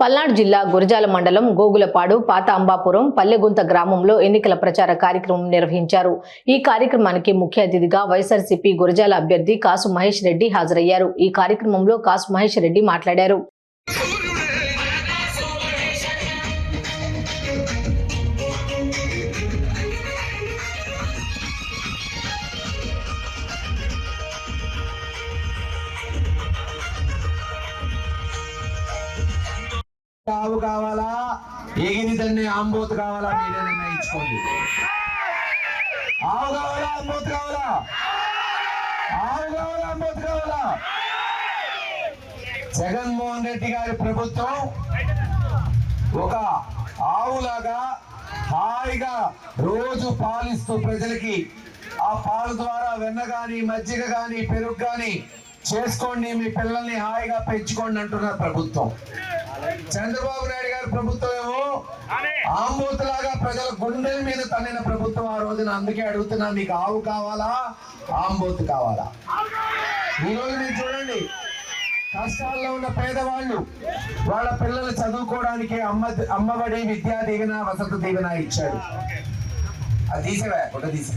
పల్నాడు జిల్లా గురజాల మండలం గోగులపాడు పాత అంబాపురం పల్లెగుంత గ్రామంలో ఎన్నికల ప్రచార కార్యక్రమం నిర్వహించారు. ఈ కార్యక్రమానికి ముఖ్య అతిథిగా వైఎస్ఆర్సీపీ గురజాల అభ్యర్థి కాసు మహేష్ రెడ్డి హాజరయ్యారు. ఈ కార్యక్రమంలో కాసు మహేష్ రెడ్డి మాట్లాడారు. ఆవు కావాలా? ఎగిరి ఆంబోతు కావాలా? మీరే నిర్ణయించుకోండి. ఆవు కావాలా? ఆంబోతు కావాలా? ఆవు కావాలా? ఆంబోతు కావాలా? జగన్మోహన్ రెడ్డి గారి ప్రభుత్వం ఒక ఆవులాగా హాయిగా రోజు పాలిస్తూ ప్రజలకి ఆ పాలు ద్వారా వెన్న కానీ మజ్జిగ కానీ పెరుగు కానీ చేసుకోండి. మీ పిల్లల్ని హాయిగా పెంచుకోండి అంటున్నారు ప్రభుత్వం. చంద్రబాబు నాయుడు గారి ప్రభుత్వం ఏమో ఆంబోతులాగా ప్రజల గుండెల మీద తన్నిన ప్రభుత్వం ఆ రోజున. అందుకే అడుగుతున్నా మీకు ఆవు కావాలా? ఆంబోతు కావాలా? ఈ రోజు మీరు చూడండి కష్టాల్లో ఉన్న పేదవాళ్ళు వాళ్ళ పిల్లలు చదువుకోవడానికి అమ్మ అమ్మఒడి విద్యా దీవెన వసతి దీవెన ఇచ్చాడు అది తీసేవా? ఫోటో తీసే